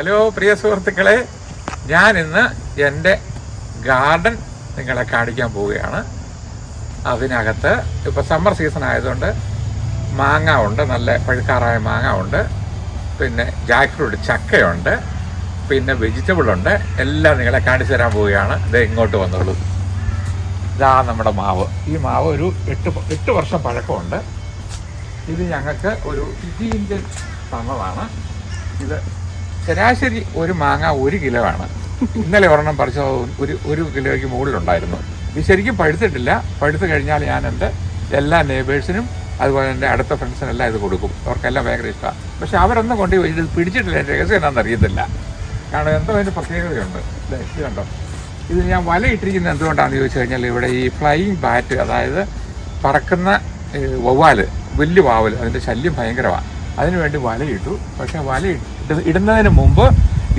Hello പ്രിയ സുഹൃത്തുക്കളെ. ഞാൻ ഇന്ന് എന്റെ ഗാർഡൻ നിങ്ങളെ കാണിക്കാൻ പോവുകയാണ്. അതിനകത്ത് ഇപ്പോൾ സമ്മർ സീസൺ ആയതുകൊണ്ട് മാങ്ങ ഉണ്ട് നല്ല പഴുക്കാറായ മാങ്ങ ഉണ്ട്. പിന്നെ ജാക്ക് ഫ്രൂട്ട് ചക്കയുണ്ട് പിന്നെ വെജിറ്റബിൾ ഉണ്ട്. എല്ലാം നിങ്ങളെ കാണിച്ചു തരാൻ പോവുകയാണ്. ഇത് ഇങ്ങോട്ട് വന്നോളൂ. ഇതാ നമ്മുടെ മാവ്. ഈ മാവ് ഒരു എട്ട് എട്ട് വർഷം പഴക്കമുണ്ട്. ഇത് ഞങ്ങൾക്ക് ഒരു ഇഞ്ചിൻ തന്നതാണ് ഇത് ശരാശരി ഒരു മാങ്ങ ഒരു കിലോ ആണ്. ഇന്നലെ ഒരെണ്ണം പറിച്ച ഒരു ഒരു കിലോയ്ക്ക് മുകളിലുണ്ടായിരുന്നു. ഇത് ശരിക്കും പഴുത്തിട്ടില്ല. പഴുത്ത് കഴിഞ്ഞാൽ ഞാൻ എന്റെ എല്ലാ നെയ്ബേഴ്സിനും അതുപോലെ എന്റെ അടുത്ത ഫ്രണ്ട്സിനെല്ലാം ഇത് കൊടുക്കും. അവർക്കെല്ലാം ഭയങ്കര ഇഷ്ടമാണ് പക്ഷെ അവരൊന്നും കൊണ്ട് ഇത് പിടിച്ചിട്ടില്ല. എന്റെ രഹസ്യം എന്താണെന്ന് അറിയത്തില്ല. കാരണം എന്തോ അതിന്റെ പ്രത്യേകതയുണ്ട്. ഇത് കണ്ടോ? ഇത് ഞാൻ വല ഇട്ടിരിക്കുന്നത് എന്തുകൊണ്ടാണെന്ന് ചോദിച്ചു കഴിഞ്ഞാൽ ഇവിടെ ഈ ഫ്ലൈയിങ് ബാറ്റ് അതായത് പറക്കുന്ന വവ്വാൽ വലിയ വാവൽ അതിന്റെ ശല്യം ഭയങ്കരമാണ്. അതിനുവേണ്ടി വലയിട്ടു പക്ഷേ വല ഇട്ട് ഇടുന്നതിന് മുമ്പ്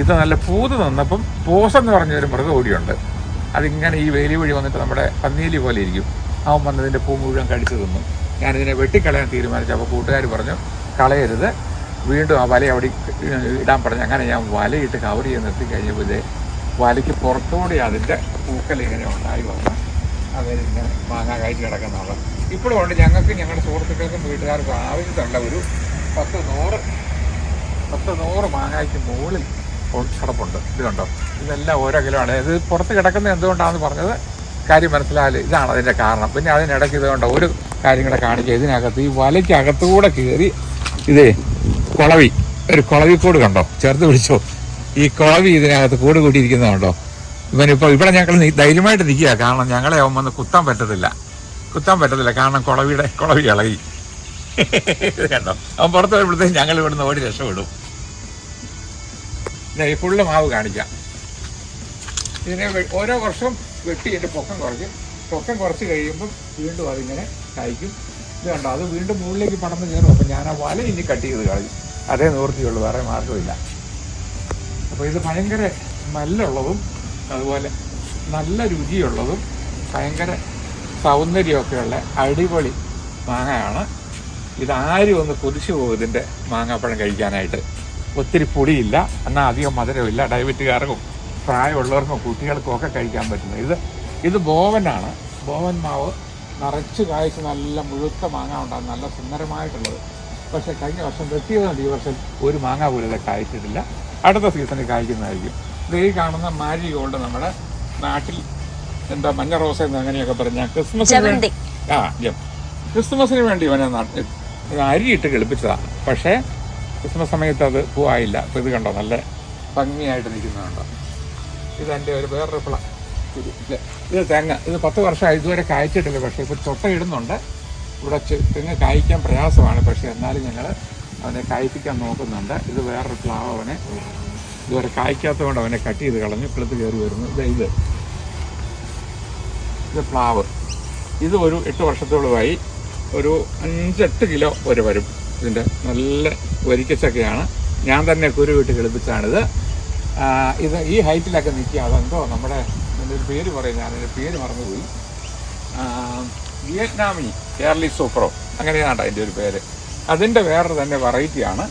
ഇത് നല്ല പൂത് നിന്നപ്പം പോസ് എന്ന് പറഞ്ഞൊരു മൃഗം ഓടിയുണ്ട്. അതിങ്ങനെ ഈ വേലി വഴി വന്നിട്ട് നമ്മുടെ പന്നീലി പോലെ ഇരിക്കും. അവൻ വന്നതിന്റെ പൂ മുഴുവൻ കടിച്ചു തിന്നു. ഞാനിതിനെ വെട്ടിക്കളയാൻ തീരുമാനിച്ചു. അപ്പോൾ കൂട്ടുകാർ പറഞ്ഞു കളയരുത്. വീണ്ടും ആ വല അവിടെ ഇടാൻ പറഞ്ഞു. അങ്ങനെ ഞാൻ വലയിട്ട് കവർ ചെയ്ത് നിർത്തി കഴിഞ്ഞപ്പോൾ ഇതേ വലയ്ക്ക് പുറത്തോടെ അതിന്റെ പൂക്കൽ ഇങ്ങനെ ഉണ്ടായി വന്ന് അവരിങ്ങനെ മാങ്ങാ കയറ്റി കിടക്കുന്നുള്ളത് ഇപ്പോഴും ഉണ്ട്. ഞങ്ങൾക്ക് ഞങ്ങളുടെ സുഹൃത്തുക്കൾക്കും വീട്ടുകാർക്കും ആവശ്യത്തുള്ള ഒരു പത്ത് നൂറ് പത്ത് നൂറ് മാങ്ങയ്ക്ക് മുകളിൽ കിടപ്പുണ്ട് ഇത് കണ്ടോ? ഇതെല്ലാം ഓരോ കിലോ ആണ്. ഇത് പുറത്ത് കിടക്കുന്നത് എന്തുകൊണ്ടാണെന്ന് പറഞ്ഞത് കാര്യം മനസ്സിലായാലും ഇതാണ് അതിന്റെ കാരണം. പിന്നെ അതിനിടയ്ക്ക് ഇതുകൊണ്ട് ഒരു കാര്യം കൂടെ കാണിക്കുക ഇതിനകത്ത് ഈ വലയ്ക്കകത്തുകൂടെ കയറി ഇതേ കുളവി. ഒരു കുളവിക്കൂട് കണ്ടോ? ചേർത്ത് പിടിച്ചോ. ഈ കുളവി ഇതിനകത്ത് കൂട് കൂട്ടിയിരിക്കുന്നത് കണ്ടോ? ഇവനിപ്പോൾ ഇവിടെ ഞങ്ങൾ ധൈര്യമായിട്ട് നിൽക്കുക. കാരണം ഞങ്ങളെ അവൻ വന്ന് കുത്താൻ പറ്റത്തില്ല. കുത്താൻ പറ്റത്തില്ല. കാരണം കുളവിയുടെ കുളവി ഇളകി. കണ്ടോ? അവൻ പുറത്ത് വരുമ്പോഴത്തേക്കും ഞങ്ങൾ ഇവിടുന്ന് ഓടി രക്ഷപ്പെടും. ഈ ഫുള്ള് മാവ് കാണിക്കാം. ഇതിനെ ഓരോ വർഷം വെട്ടിയിട്ട് പൊക്കം കുറയ്ക്കും. പൊക്കം കുറച്ച് കഴിയുമ്പം വീണ്ടും അതിങ്ങനെ കായ്ക്കും. ഇത് കണ്ടോ അത് വീണ്ടും മുകളിലേക്ക് പടന്ന് കയറും. അപ്പം ഞാൻ ആ വല ഇനി കട്ട് ചെയ്ത് കളയും. അതേ നിവൃത്തിയുള്ളൂ വേറെ മാർഗമില്ല അപ്പോൾ ഇത് ഭയങ്കര നല്ലുള്ളതും അതുപോലെ നല്ല രുചിയുള്ളതും ഭയങ്കര സൗന്ദര്യമൊക്കെയുള്ള അടിപൊളി മാങ്ങയാണ്. ഇതാരും ഒന്ന് കുതിച്ചു പോകും ഇതിന്റെ മാങ്ങാപ്പഴം കഴിക്കാനായിട്ട്. ഒത്തിരി പൊടിയില്ല എന്നാൽ അധികം മധുരമില്ല ഡയബറ്റുകാർക്കും പ്രായമുള്ളവർക്കും കുട്ടികൾക്കും ഒക്കെ കഴിക്കാൻ പറ്റുന്നത്. ഇത് ഇത് ബോവനാണ്. ബോവൻ മാവ് നിറച്ച് കായ്ച്ച് നല്ല മുഴുത്ത മാങ്ങ ഉണ്ടാകും. നല്ല സുന്ദരമായിട്ടുള്ളത്. പക്ഷേ കഴിഞ്ഞ വർഷം വെട്ടിയതുകൊണ്ട് ഈ വർഷം ഒരു മാങ്ങ പോലും കായ്ച്ചിട്ടില്ല. അടുത്ത സീസണിൽ കായ്ക്കുന്നതായിരിക്കും. ഇത് ഈ കാണുന്ന മാരി ഗോൾഡ് നമ്മുടെ നാട്ടിൽ എന്താ മഞ്ഞ റോസ എന്ന് അങ്ങനെയൊക്കെ പറഞ്ഞാൽ ക്രിസ്മസിന് ആ ജം ക്രിസ്മസിന് വേണ്ടി ഇവനെ അരി ഇട്ട് അരിയിട്ട് കിളിപ്പിച്ചതാണ് പക്ഷേ ക്രിസ്മസ് സമയത്ത് അത് പൂവായില്ല. അപ്പോൾ ഇത് കണ്ടോ? നല്ല ഭംഗിയായിട്ട് നിൽക്കുന്നുണ്ടോ ഇതെന്റെ ഒരു വേറൊരു പ്ല. ഇത് തേങ്ങ. ഇത് പത്ത് വർഷമായി ഇതുവരെ കായ്ച്ചിട്ടില്ല. പക്ഷേ ഇപ്പോൾ ചൊട്ട ഇടുന്നുണ്ട് ഇവിടെ തെങ്ങ് കായ്ക്കാൻ പ്രയാസമാണ്. പക്ഷേ എന്നാലും ഞങ്ങൾ അവനെ കായ്പ്പിക്കാൻ നോക്കുന്നുണ്ട്. ഇത് വേറൊരു പ്ലാവ് അവനെ ഇതുവരെ കായ്ക്കാത്തതുകൊണ്ട് അവനെ കട്ട് ചെയ്ത് കളഞ്ഞു കിളുത്ത് കയറി വരുന്നു. ഇത് ഇത്. ഇത് പ്ലാവ്. ഇത് ഒരു എട്ട് വർഷത്തോളമായി ഒരു അഞ്ചെട്ട് കിലോ വരെ വരും. ഇതിന്റെ നല്ല വരിക്കച്ചക്കയാണ്. ഞാൻ തന്നെ കുരു വിട്ട് കിളിപ്പിച്ചാണിത്. ഇത് ഈ ഹൈറ്റിലൊക്കെ നിൽക്കുക അതെന്തോ നമ്മുടെ എന്റെ ഒരു പേര് പറയും ഞാൻ എന്റെ പേര് മറന്നുപോയി. വിയറ്റ്നാമി കേരളി സൂപ്പറോ? അങ്ങനെയാണ് അതിന്റെ ഒരു പേര്. അതിന്റെ വേറെ തന്നെ വെറൈറ്റിയാണ്.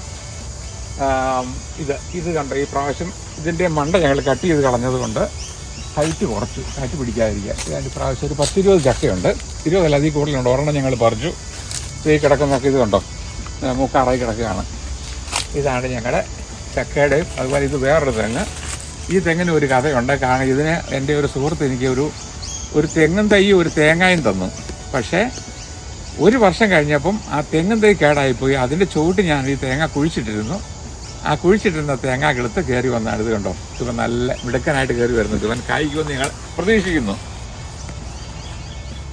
ഇത് ഇത് കണ്ട ഈ പ്രാവശ്യം ഇതിന്റെ മണ്ട ഞങ്ങൾ കട്ട് ചെയ്ത് കളഞ്ഞത് കൊണ്ട് ഹൈറ്റ് കുറച്ചു ഹൈറ്റ് പിടിക്കാതിരിക്കുക. ഇതിന്റെ പ്രാവശ്യം ഒരു പത്തിരുപത് ചക്കയുണ്ട്. ഇരുപതല്ല അതിൽ കൂടുതലുണ്ട്. ഒരെണ്ണം ഞങ്ങൾ പറിച്ചു. ഈ കിടക്കുന്നൊക്കെ ഇത് കണ്ടോ? മൂക്കാറായി കിടക്കുകയാണ്. ഇതാണ് ഞങ്ങളുടെ ചക്കയുടെയും അതുപോലെ ഇത് വേറൊരു തെങ്ങ്. ഈ തെങ്ങിന് ഒരു കഥയുണ്ട്. കാരണം ഇതിന് എന്റെ ഒരു സുഹൃത്ത് എനിക്ക് ഒരു ഒരു തെങ്ങും തൈയും ഒരു തേങ്ങായും തന്നു. പക്ഷേ ഒരു വർഷം കഴിഞ്ഞപ്പം ആ തെങ്ങും തൈ കേടായിപ്പോയി. അതിന്റെ ചുവട്ട് ഞാൻ ഈ തേങ്ങ കുഴിച്ചിട്ടിരുന്നു. ആ കുഴിച്ചിട്ടിരുന്ന തേങ്ങ കിളുത്ത് കയറി വന്നാണ് ഇത് കണ്ടോ? ഇവൻ നല്ല മിടുക്കനായിട്ട് കയറി വരുന്നത് ഇവൻ കായ്ക്കുമെന്ന് ഞങ്ങൾ പ്രതീക്ഷിക്കുന്നു.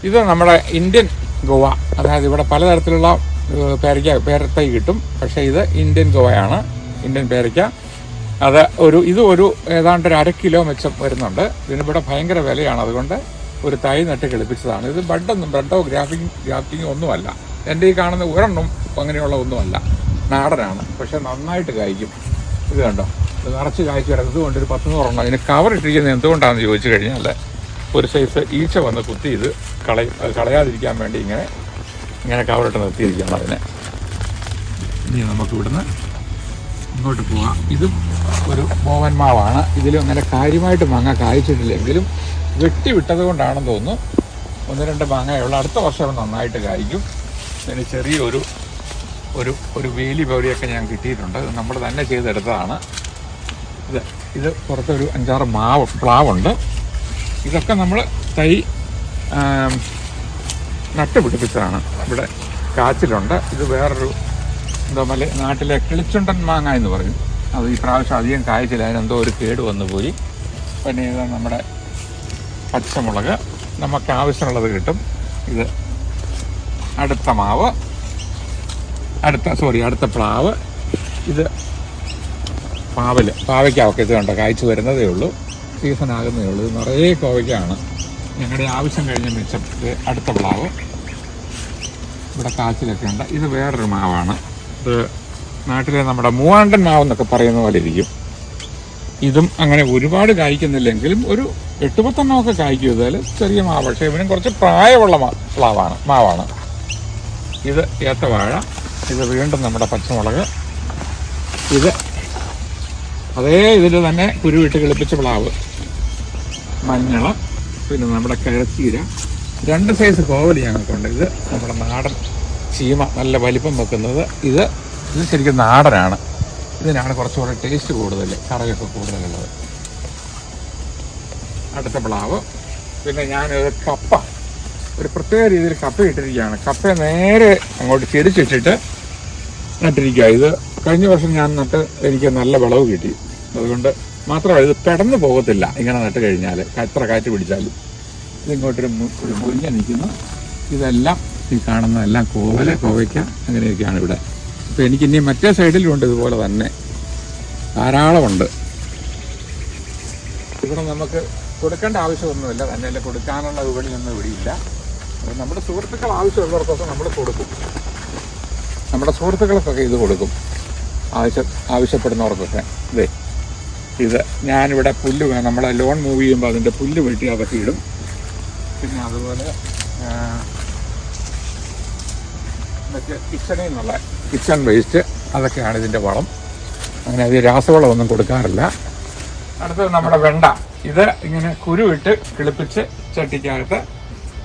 ഇത് നമ്മുടെ ഇന്ത്യൻ ഗോവ. അതായത് ഇവിടെ പലതരത്തിലുള്ള പേരയ്ക്ക പേരത്തൈ കിട്ടും. പക്ഷേ ഇത് ഇന്ത്യൻ ഗോവയാണ്. ഇന്ത്യൻ പേരയ്ക്ക. അത് ഒരു ഇത് ഒരു ഏതാണ്ട് ഒരു അര കിലോ മെച്ചം വരുന്നുണ്ട്. ഇതിനിവിടെ ഭയങ്കര വിലയാണ്. അതുകൊണ്ട് ഒരു തൈ നട്ട് കിളിപ്പിച്ചതാണ്. ഇത് ബഡൊന്നും ബഡോ ഗ്രാഫിങ് ഗ്രാഫ്റ്റിങ്ങോ ഒന്നുമല്ല. എന്റെ ഈ കാണുന്ന ഒരെണ്ണം അങ്ങനെയുള്ള ഒന്നുമല്ല. നാടനാണ്. പക്ഷെ നന്നായിട്ട് കായ്ക്കും. ഇത് കണ്ടോ? ഇത് നിറച്ച് കായ്ച്ചു കിടക്കും ഇതുകൊണ്ട് ഒരു പത്ത് നൂറെണ്ണം. അതിന് കവർ ഇട്ടിരിക്കുന്നത് എന്തുകൊണ്ടാണെന്ന് ചോദിച്ചു കഴിഞ്ഞാൽ ഒരു സൈസ് ഈച്ച വന്ന് കുത്തി ഇത് കളയും. കളയാതിരിക്കാൻ വേണ്ടി ഇങ്ങനെ ഇങ്ങനെ കവറിട്ട് നിർത്തിയിരിക്കുകയാണ് അതിനെ. ഇനി നമുക്ക് ഇവിടുന്ന് ഇങ്ങോട്ട് പോവാം. ഇതും ഒരു ബോവൻ മാവാണ്. ഇതിലും അങ്ങനെ കാര്യമായിട്ട് മാങ്ങ കായ്ച്ചിട്ടില്ലെങ്കിലും വെട്ടി വിട്ടത് കൊണ്ടാണെന്ന് തോന്നുന്നു. ഒന്ന് രണ്ട് മാങ്ങയുള്ള അടുത്ത വർഷം നന്നായിട്ട് കായ്ക്കും. അതിന് ചെറിയൊരു ഒരു ഒരു വേലി പൗരിയൊക്കെ ഞാൻ കിട്ടിയിട്ടുണ്ട്. നമ്മൾ തന്നെ ചെയ്തെടുത്തതാണ്. ഇത് ഇത് പുറത്തൊരു അഞ്ചാറ് മാവ് പ്ലാവുണ്ട്. ഇതൊക്കെ നമ്മൾ തൈ ആം, നട്ടുപിടിപ്പിച്ചതാണ്. ഇവിടെ കാച്ചിലുണ്ട്. ഇത് വേറൊരു എന്താ മല നാട്ടിലെ കിളിച്ചുണ്ടൻ മാങ്ങ എന്ന് പറയും. അത് ഈ പ്രാവശ്യം അധികം കായ്ച്ചില്ല. അതിനെന്തോ ഒരു കേട് വന്നു പോയി. പിന്നെ ഇത് നമ്മുടെ പച്ചമുളക്. നമുക്ക് ആവശ്യമുള്ളത് കിട്ടും. ഇത് അടുത്ത മാവ്. അടുത്ത സോറി അടുത്ത പ്ലാവ്. ഇത് പാവൽ പാവയ്ക്കാവൊക്കെ ഇത് കണ്ടോ? കായ്ച്ചു വരുന്നതേ ഉള്ളൂ. സീസൺ ആകുന്നതേ ഉള്ളൂ. ഇത് നിറയെ കോവയ്ക്കാണ്. ഞങ്ങളുടെ ആവശ്യം കഴിഞ്ഞ മിച്ചം അടുത്ത പ്ലാവ്. ഇവിടെ കാച്ചിലൊക്കെ ഉണ്ട്. ഇത് വേറൊരു മാവാണ്. ഇത് നാട്ടിലെ നമ്മുടെ മൂവാണ്ടൻ മാവ് എന്നൊക്കെ പറയുന്ന പോലെ ഇരിക്കും. ഇതും അങ്ങനെ ഒരുപാട് കായ്ക്കുന്നില്ലെങ്കിലും ഒരു എട്ട് പത്തെണ്ണമൊക്കെ കായ്ക്കും ഇതിൽ ചെറിയ മാവ് പക്ഷേ ഇവനും കുറച്ച് പ്രായമുള്ള മാവാണ് മാവാണ്. ഇത് ഏത്തവാഴ ഇത് വീണ്ടും നമ്മുടെ പച്ചമുളക്. ഇത് അതേ ഇതിൽ തന്നെ കുരുവിട്ട് കിളിപ്പിച്ച പ്ലാവ്. മഞ്ഞൾ പിന്നെ നമ്മുടെ കരച്ചീര. രണ്ട് സൈസ് കോവലി ഞങ്ങൾക്കുണ്ട്. ഇത് നമ്മുടെ നാടൻ ചീമ നല്ല വലിപ്പം വെക്കുന്നത്. ഇത് ഇത് ശരിക്കും നാടനാണ്. ഇതിനാണ് കുറച്ചുകൂടെ ടേസ്റ്റ് കൂടുതൽ കറിയൊക്കെ കൂടുതലുള്ളത്. അടുത്ത പ്ലാവ്. പിന്നെ ഞാനൊരു കപ്പ ഒരു പ്രത്യേക രീതിയിൽ കപ്പ ഇട്ടിരിക്കുകയാണ്. കപ്പ നേരെ അങ്ങോട്ട് ചെരിച്ചിട്ടിട്ട് നട്ടിരിക്കുക. ഇത് കഴിഞ്ഞ വർഷം ഞാൻ നട്ട് എനിക്ക് നല്ല വിളവ് കിട്ടി. അതുകൊണ്ട് മാത്രമല്ല ഇത് പെടന്ന് പോകത്തില്ല ഇങ്ങനെ നട്ട് കഴിഞ്ഞാൽ എത്ര കാറ്റ് പിടിച്ചാലും. ഇതിങ്ങോട്ടൊരു ഒരു മുരിഞ്ഞ നിൽക്കുന്നു. ഇതെല്ലാം ഈ കാണുന്നതെല്ലാം കോവല കോവയ്ക്ക അങ്ങനെയൊക്കെയാണ് ഇവിടെ. അപ്പോൾ എനിക്ക് ഇനി മറ്റേ സൈഡിലും ഉണ്ട് ഇതുപോലെ തന്നെ. ധാരാളമുണ്ട്. ഇവിടെ നമുക്ക് കൊടുക്കേണ്ട ആവശ്യമൊന്നുമില്ല. തന്നെ കൊടുക്കാനുള്ള വിപണിയൊന്നും ഇവിടെയില്ല നമ്മുടെ സുഹൃത്തുക്കൾ ആവശ്യമുള്ളവർക്കൊക്കെ നമ്മൾ കൊടുക്കും. നമ്മുടെ സുഹൃത്തുക്കൾക്കൊക്കെ ഇത് കൊടുക്കും. ആവശ്യ ആവശ്യപ്പെടുന്നവർക്കൊക്കെ. ഇതേ ഇത് ഞാനിവിടെ പുല്ല് നമ്മളെ ലോൺ മൂവ് ചെയ്യുമ്പോൾ അതിന്റെ പുല്ല് വെട്ടി ഇടും പിന്നെ അതുപോലെ മറ്റേ കിച്ചണിൽ നിന്നുള്ള കിച്ചൺ വേസ്റ്റ് അതൊക്കെയാണ് ഇതിന്റെ വളം. അങ്ങനെ അത് രാസവളമൊന്നും കൊടുക്കാറില്ല. അടുത്തത് നമ്മുടെ വെണ്ട. ഇത് ഇങ്ങനെ കുരുവിട്ട് കിളിപ്പിച്ച് ചട്ടിക്കകത്ത്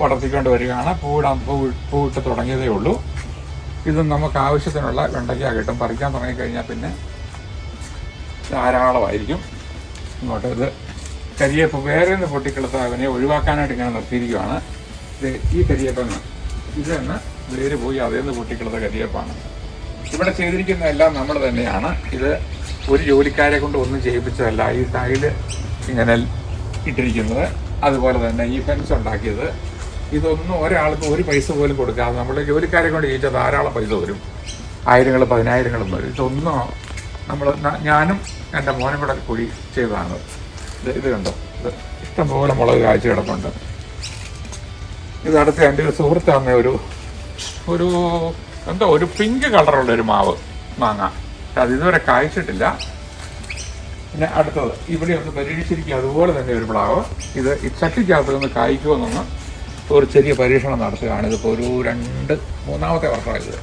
വളർത്തിക്കൊണ്ട് വരികയാണ്. പൂവിടാൻ പൂ പൂവിട്ട് തുടങ്ങിയതേ ഉള്ളൂ. ഇത് നമുക്ക് ആവശ്യത്തിനുള്ള വെണ്ടയ്ക്ക കിട്ടും. പറിക്കാൻ തുടങ്ങിക്കഴിഞ്ഞാൽ പിന്നെ ധാരാളമായിരിക്കും. ഇങ്ങോട്ട് ഇത് കരിയേപ്പ് വേറെ നിന്ന് പൊട്ടിക്കിളുത്ത അവനെ ഒഴിവാക്കാനായിട്ട് ഇങ്ങനെ നിർത്തിയിരിക്കുകയാണ് ഇത് ഈ കരിയേപ്പെന്ന്. ഇത് തന്നെ വേര് പോയി അതിൽ നിന്ന് കരിയേപ്പാണ് ഇവിടെ ചെയ്തിരിക്കുന്ന എല്ലാം നമ്മൾ തന്നെയാണ്. ഇത് ഒരു ജോലിക്കാരെ കൊണ്ട് ഒന്നും ചെയ്യിപ്പിച്ചതല്ല. ഈ സൈഡ് ഇങ്ങനെ ഇട്ടിരിക്കുന്നത്. അതുപോലെ തന്നെ ഈ ഫെൻസ് ഉണ്ടാക്കിയത്. ഇതൊന്നും ഒരാൾക്ക് ഒരു പൈസ പോലും കൊടുക്കാതെ നമ്മൾ ജോലിക്കാരെ കൊണ്ട് ചെയ്യിച്ചാൽ ധാരാളം പൈസ വരും. ആയിരങ്ങൾ പതിനായിരങ്ങളും വരും. ഇതൊന്നും നമ്മൾ ഞാനും എന്റെ മോനും കൂടെ കൂടി ചെയ്തതാണ്. ഇത് ഇത് കണ്ടോ? ഇത് ഇഷ്ടംപോലെ മുളക് കാഴ്ച കിടപ്പുണ്ട്. ഇത് അടുത്ത എന്റെ ഒരു സുഹൃത്താണ് ഒരു ഒരു എന്തോ ഒരു പിങ്ക് കളറുള്ള ഒരു മാവ് മാങ്ങ. അത് ഇതുവരെ കായ്ച്ചിട്ടില്ല. പിന്നെ അടുത്തത് ഇവിടെ ഒന്ന് പരീക്ഷിച്ചിരിക്കുക. അതുപോലെ തന്നെ ഒരു പ്ലാവ്. ഇത് ചട്ടിക്കകത്ത് നിന്ന് കായ്ക്കുമെന്നൊന്ന് ഒരു ചെറിയ പരീക്ഷണം നടത്തുകയാണ്. ഇതിപ്പോൾ ഒരു രണ്ട് മൂന്നാമത്തെ വർഷമായത്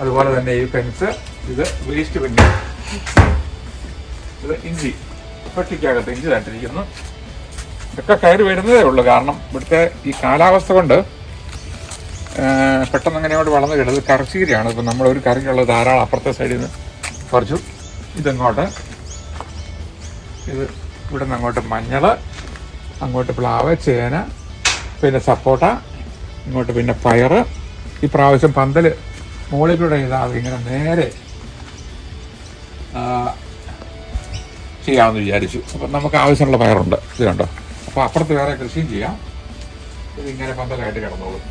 അതുപോലെ തന്നെ ഈ പെൻസ് ഇത് വേസ്റ്റ് പിന്നെ ഇത് ഇഞ്ചി പെട്ടിക്കകത്ത് ഇഞ്ചി തട്ടിരിക്കുന്നു. ഇതൊക്കെ കയറി വരുന്നതേ ഉള്ളൂ. കാരണം ഇവിടുത്തെ ഈ കാലാവസ്ഥ കൊണ്ട് പെട്ടെന്ന് അങ്ങനെ അങ്ങോട്ട് വളർന്നു കിടന്നത് കറച്ചീരയാണ് ഇപ്പം നമ്മൾ ഒരു കറിക്കുള്ള ധാരാളം അപ്പുറത്തെ സൈഡിൽ നിന്ന് കുറച്ചു ഇതങ്ങോട്ട്. ഇത് ഇവിടെ നിന്ന് അങ്ങോട്ട് മഞ്ഞൾ അങ്ങോട്ട് പ്ലാവ് ചേന പിന്നെ സപ്പോട്ട ഇങ്ങോട്ട് പിന്നെ പയർ പ്രാവശ്യം പന്തൽ മുകളിൽ കൂടെ ചെയ്താൽ ഇങ്ങനെ നേരെ ചെയ്യാമെന്ന് വിചാരിച്ചു. അപ്പം നമുക്ക് ആവശ്യമുള്ള പയറുണ്ട്. ഇത് കണ്ടോ? അപ്പോൾ അപ്പുറത്ത് വേറെ കൃഷിയും ചെയ്യാം. ഇതിങ്ങനെ പന്തലായിട്ട് കിടന്നോളും.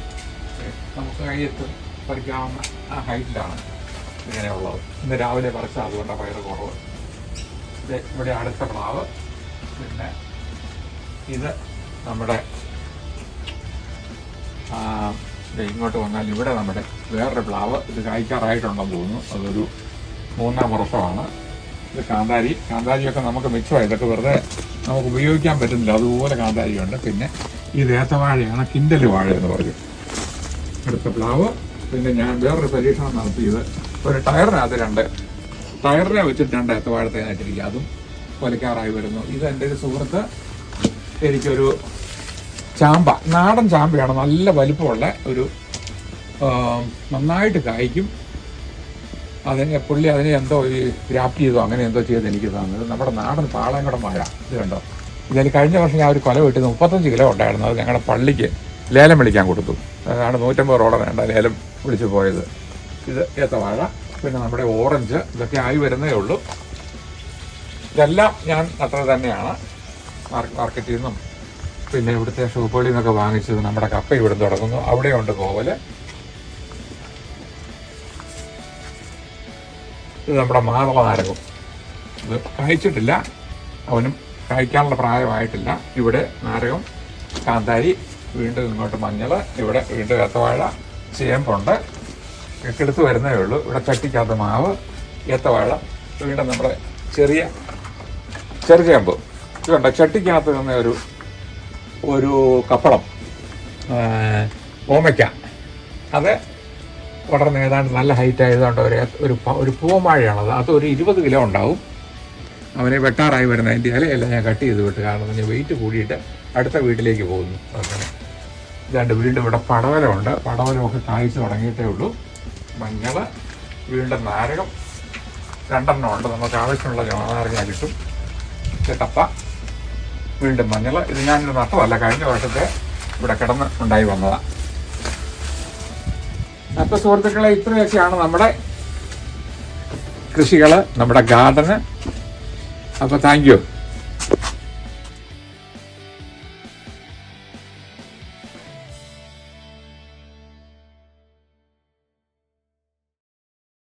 നമുക്ക് കഴിയത്ത് പറിക്കാവുന്ന ആ ഹൈറ്റിലാണ് ഇങ്ങനെയുള്ളത്. ഇന്ന് രാവിലെ പറിച്ച അതുകൊണ്ടാണ് വയർ കുറവ്. ഇവിടെ അടുത്ത പ്ലാവ് പിന്നെ ഇത് നമ്മുടെ ഇങ്ങോട്ട് വന്നാൽ ഇവിടെ നമ്മുടെ വേറൊരു പ്ലാവ് ഇത് കായ്ക്കാറായിട്ടുണ്ടെന്ന് തോന്നുന്നു. അതൊരു മൂന്നാം വർഷമാണ്. ഇത് കാന്താരി. കാന്താരിയൊക്കെ നമുക്ക് മിച്ചമാണ് ഇതൊക്കെ വെറുതെ നമുക്ക് ഉപയോഗിക്കാൻ പറ്റുന്നില്ല. അതുപോലെ കാന്താരിയുണ്ട്. പിന്നെ ഈ ഏത്തവാഴയാണ്. കിൻഡൽ വാഴ എന്ന് പറയും. അടുത്ത പ്ലാവ് പിന്നെ ഞാൻ വേറൊരു പരീക്ഷണം നടത്തിയത്. ഒരു ടയറിനകത്ത് രണ്ട്. ടയറിനെ വെച്ചിട്ട് രണ്ട് വാഴത്തെ നട്ടിരിക്കുക അതും കൊലക്കാറായി വരുന്നു. ഇത് എന്റെ ഒരു സുഹൃത്ത് എനിക്കൊരു ചാമ്പ നാടൻ ചാമ്പയാണ്. നല്ല വലിപ്പമുള്ള ഒരു നന്നായിട്ട് കായ്ക്കും. അതിനെ പുള്ളി അതിനെ എന്തോ ഈ ഗ്രാഫ്റ്റ് ചെയ്തോ അങ്ങനെ എന്തോ ചെയ്ത് എനിക്ക് തന്നത് നമ്മുടെ നാടൻ പാളയങ്കട മഴ ഇത് കണ്ടോ? ഇതിൽ കഴിഞ്ഞ വർഷം ഞാൻ ഒരു കൊല വെട്ടി മുപ്പത്തഞ്ച് കിലോ ഉണ്ടായിരുന്നു. അത് ഞങ്ങളുടെ പള്ളിക്ക്. ലേലം വിളിക്കാൻ കൊടുത്തു. അതാണ് നൂറ്റമ്പത് റോളർ വേണ്ട ലേലം വിളിച്ചു പോയത്. ഇത് ഏത്തവാഴ പിന്നെ നമ്മുടെ ഓറഞ്ച് ഇതൊക്കെ ആയി വരുന്നേ ഉള്ളൂ. ഇതെല്ലാം ഞാൻ നട്ടത് തന്നെയാണ് മാർക്കറ്റിൽ നിന്നും പിന്നെ ഇവിടുത്തെ ഷോപ്പുകളിൽ നിന്നൊക്കെ വാങ്ങിച്ചത് നമ്മുടെ കപ്പ ഇവിടെ തുടങ്ങുന്നു. അവിടെയുണ്ട് കോവൽ. ഇത് നമ്മുടെ മാതള ഇത് കഴിച്ചിട്ടില്ല. അവനും കഴിക്കാനുള്ള പ്രായമായിട്ടില്ല. ഇവിടെ നാരകം കാന്താരി വീണ്ടും ഇങ്ങോട്ട് മഞ്ഞൾ ഇവിടെ വീണ്ടും ഏത്തവാഴ ചേമ്പുണ്ട്. ഒക്കെ വരുന്നേ ഉള്ളൂ. ഇവിടെ ചട്ടിക്കകത്ത് മാവ് ഏത്തവാഴ വീണ്ടും നമ്മുടെ ചെറിയ ചെറുചേമ്പ് ഇതുണ്ട് ചട്ടിക്കകത്ത് നിന്ന ഒരു ഒരു കപ്പളം ഓമയ്ക്ക. അത് വളർന്ന് ഏതാണ്ട് നല്ല ഹൈറ്റ് ആയതുകൊണ്ട് ഒരു ഒരു ഒരു പൂമാഴയാണത് അത് ഒരു ഇരുപത് കിലോ ഉണ്ടാവും. അവനെ വെട്ടാറായി വരുന്ന അതിന്റെ ഇലയെല്ലാം ഞാൻ കട്ട് ചെയ്ത് വിട്ട് കാരണം ഞാൻ വെയിറ്റ് കൂടിയിട്ട് അടുത്ത വീട്ടിലേക്ക് പോകുന്നു. അങ്ങനെ. ഇതാണ്ട് വീണ്ടും ഇവിടെ പടവലമുണ്ട് പടവലമൊക്കെ കായ്ച്ചു തുടങ്ങിയിട്ടേ ഉള്ളൂ. മഞ്ഞൾ വീണ്ടും നാരകം രണ്ടെണ്ണം ഉണ്ട്. നമുക്ക് ആവശ്യമുള്ള നാരങ്ങ കിട്ടും. കെട്ടപ്പ വീണ്ടും മഞ്ഞൾ ഇത് ഞാനൊരു നട്ടതല്ല കഴിഞ്ഞ വർഷത്തെ ഇവിടെ കിടന്ന് ഉണ്ടായി വന്നതാണ് അപ്പം സുഹൃത്തുക്കളെ ഇത്രയൊക്കെയാണ് നമ്മുടെ കൃഷികൾ നമ്മുടെ ഗാർഡന്. അപ്പോൾ താങ്ക് യു.